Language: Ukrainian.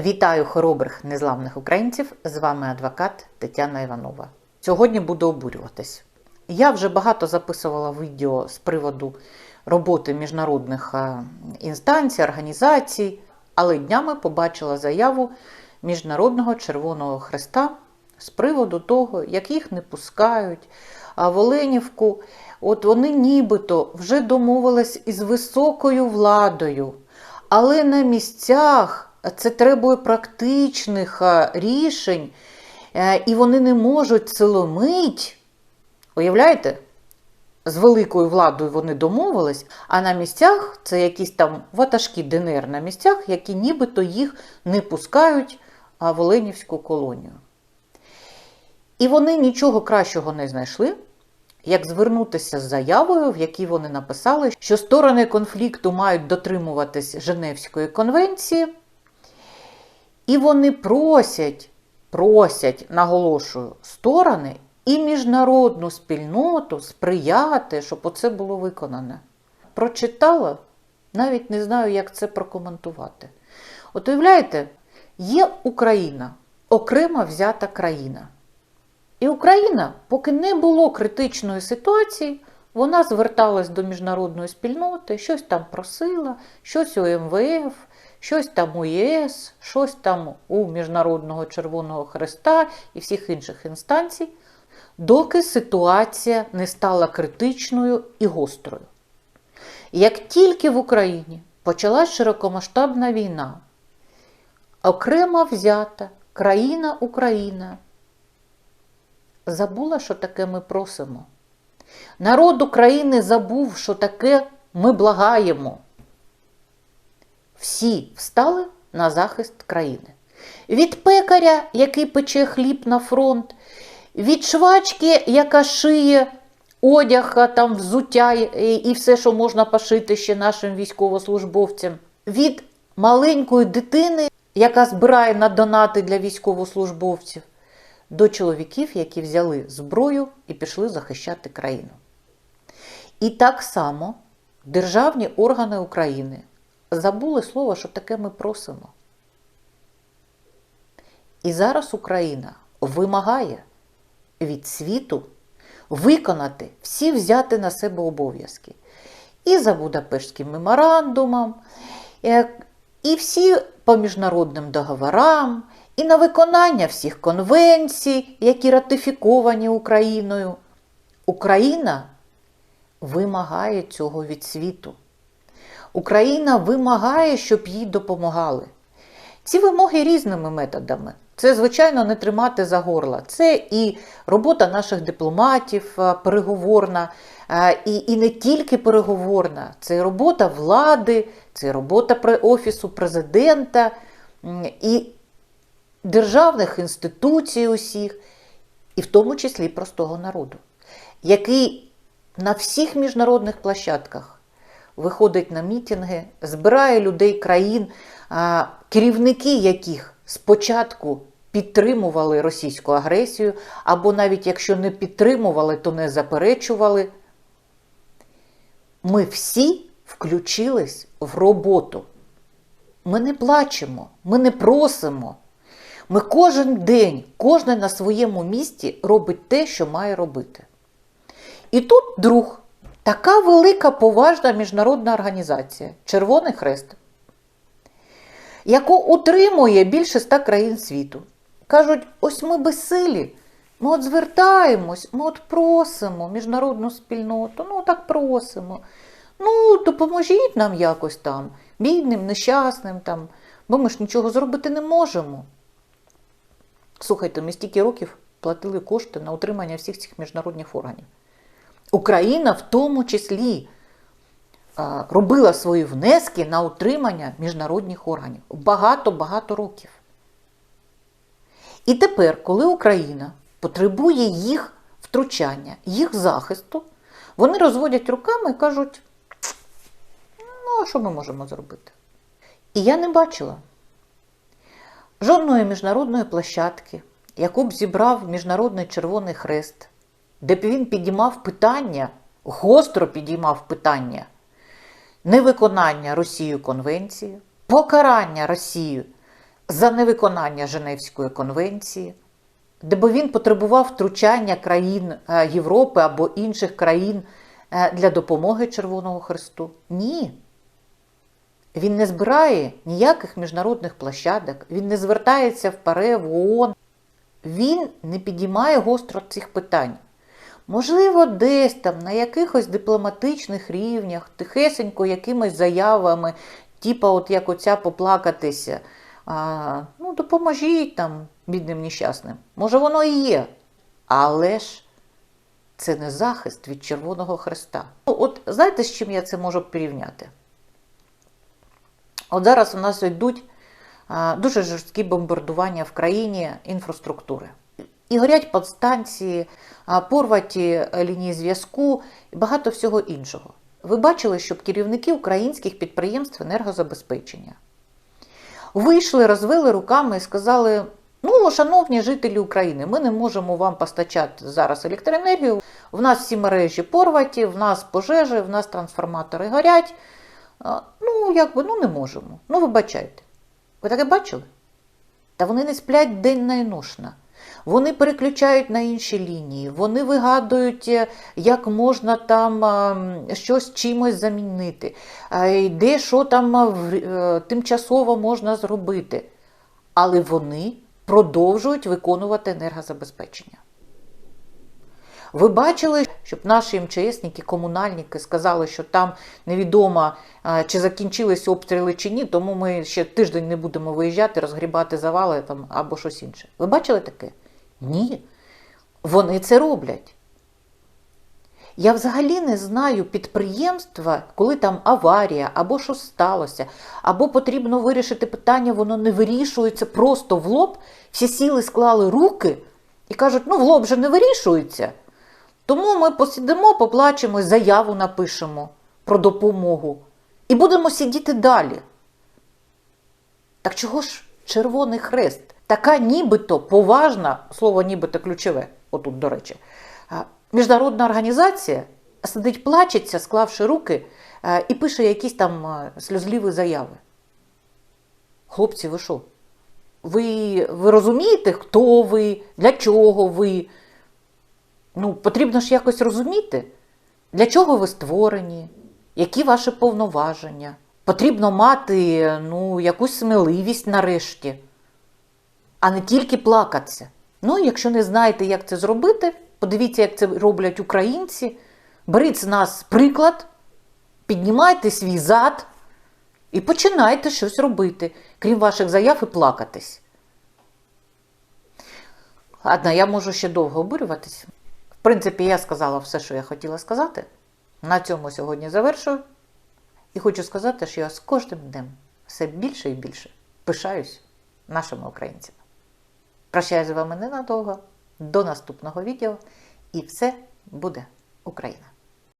Вітаю хоробрих незламних українців! З вами адвокат Тетяна Іванова. Сьогодні буду обурюватись. Я вже багато записувала відео з приводу роботи міжнародних е, інстанцій, організацій, але днями побачила заяву Міжнародного Червоного Хреста з приводу того, як їх не пускають. А в Оленівку, от вони нібито вже домовились із високою владою, але на місцях це требує практичних е, рішень, е, і вони не можуть силомить. Уявляєте? З великою владою вони домовились, а на місцях це якісь там ватажки ДНР на місцях, які нібито їх не пускають в Оленівську колонію. І вони нічого кращого не знайшли, як звернутися з заявою, в якій вони написали, що сторони конфлікту мають дотримуватись Женевської конвенції, і вони просять, просять, наголошую, сторони і міжнародну спільноту сприяти, щоб оце було виконане. Прочитала, навіть не знаю, як це прокоментувати. От уявляєте, є Україна, окремо взята країна. І Україна, поки не було критичної ситуації, вона зверталась до міжнародної спільноти, щось там просила, щось у МВФ, щось там у ЄС, щось там у Міжнародного Червоного Хреста і всіх інших інстанцій, доки ситуація не стала критичною і гострою. Як тільки в Україні почалась широкомасштабна війна, окремо взята країна Україна забула, що таке ми просимо. Народ України забув, що таке ми благаємо. Всі встали на захист країни. Від пекаря, який пече хліб на фронт, від швачки, яка шиє одяг, там взуття і все, що можна пошити ще нашим військовослужбовцям, від маленької дитини, яка збирає на донати для військовослужбовців, до чоловіків, які взяли зброю і пішли захищати країну. І так само державні органи України забули слово, що таке ми просимо. І зараз Україна вимагає від світу виконати всі взяти на себе обов'язки. І за Будапештським меморандумом, і всі по міжнародним договорам, і на виконання всіх конвенцій, які ратифіковані Україною. Україна вимагає цього від світу. Україна вимагає, щоб їй допомагали. Ці вимоги різними методами. Це, звичайно, не тримати за горла. Це і робота наших дипломатів переговорна, і і не тільки переговорна, це і робота влади, це і робота Офісу президента і державних інституцій усіх, і в тому числі простого народу, який на всіх міжнародних площадках виходить на мітинги, збирає людей країн, керівники яких спочатку підтримували російську агресію, або навіть якщо не підтримували, то не заперечували. Ми всі включились в роботу. Ми не плачемо, ми не просимо. Ми кожен день, кожен на своєму місці робить те, що має робити. І тут друг, така велика поважна міжнародна організація Червоний Хрест, яку утримує більше ста країн світу. Кажуть, ось ми безсилі, ми от звертаємось, ми от просимо міжнародну спільноту, ну так просимо. Ну, допоможіть нам якось там, бідним, нещасним, там, бо ми ж нічого зробити не можемо. Слухайте, ми стільки років платили кошти на утримання всіх цих міжнародних органів. Україна в тому числі робила свої внески на утримання міжнародних органів багато-багато років. І тепер, коли Україна потребує їх втручання, їх захисту, вони розводять руками і кажуть, ну, а що ми можемо зробити? І я не бачила жодної міжнародної площадки, яку б зібрав Міжнародний Червоний Хрест, де б він підіймав питання, гостро підіймав питання невиконання Росією конвенції, покарання Росії за невиконання Женевської конвенції, де би він потребував втручання країн е, Європи або інших країн е, для допомоги Червоного Христу? Ні. Він не збирає ніяких міжнародних площадок, він не звертається в ПАРЕ, в ООН. Він не підіймає гостро цих питань. Можливо, десь там на якихось дипломатичних рівнях, тихесенько якимись заявами, типа, от як оця поплакатися. А, ну, допоможіть там бідним нещасним. Може, воно і є. Але ж це не захист від Червоного Христа. Ну, От знаєте, з чим я це можу порівняти? От зараз у нас йдуть дуже жорсткі бомбардування в країні інфраструктури. І горять подстанції, порваті лінії зв'язку і багато всього іншого. Ви бачили, щоб керівники українських підприємств енергозабезпечення вийшли, розвели руками і сказали: ну, шановні жителі України, ми не можемо вам постачати зараз електроенергію. В нас всі мережі порваті, в нас пожежі, в нас трансформатори горять. Ну, якби ну не можемо. Ну, вибачайте. Ви таке бачили? Та вони не сплять день і ношна. Вони переключають на інші лінії, вони вигадують, е, як можна там е, щось чимось замінити, де що там е, тимчасово можна зробити. Але вони продовжують виконувати енергозабезпечення. Ви бачили, щоб наші МЧСники, комунальники сказали, що там невідомо, е, чи закінчились обстріли чи ні, тому ми ще тиждень не будемо виїжджати, розгрібати завали там, або щось інше. Ви бачили таке? Ні. Вони це роблять. Я взагалі не знаю підприємства, коли там аварія, або що сталося, або потрібно вирішити питання, воно не вирішується просто в лоб. Всі сіли, склали руки і кажуть, ну в лоб же не вирішується. Тому ми посидимо, поплачемо, заяву напишемо про допомогу і будемо сидіти далі. Так чого ж Червоний Хрест? Така нібито поважна, слово нібито ключове, отут, до речі, міжнародна організація сидить, плачеться, склавши руки, і пише якісь там сльозливі заяви. Хлопці, ви що? Ви, ви розумієте, хто ви, для чого ви? Ну, потрібно ж якось розуміти, для чого ви створені, які ваші повноваження. Потрібно мати ну, якусь сміливість нарешті, а не тільки плакатися. Ну, якщо не знаєте, як це зробити, подивіться, як це роблять українці. Беріть з нас приклад, піднімайте свій зад і починайте щось робити, крім ваших заяв і плакатись. Ладно, я можу ще довго обурюватись. В принципі, я сказала все, що я хотіла сказати. На цьому сьогодні завершую. І хочу сказати, що я з кожним днем все більше і більше пишаюсь нашими українцями. Прощаюсь з вами ненадовго. До наступного відео. І все буде Україна!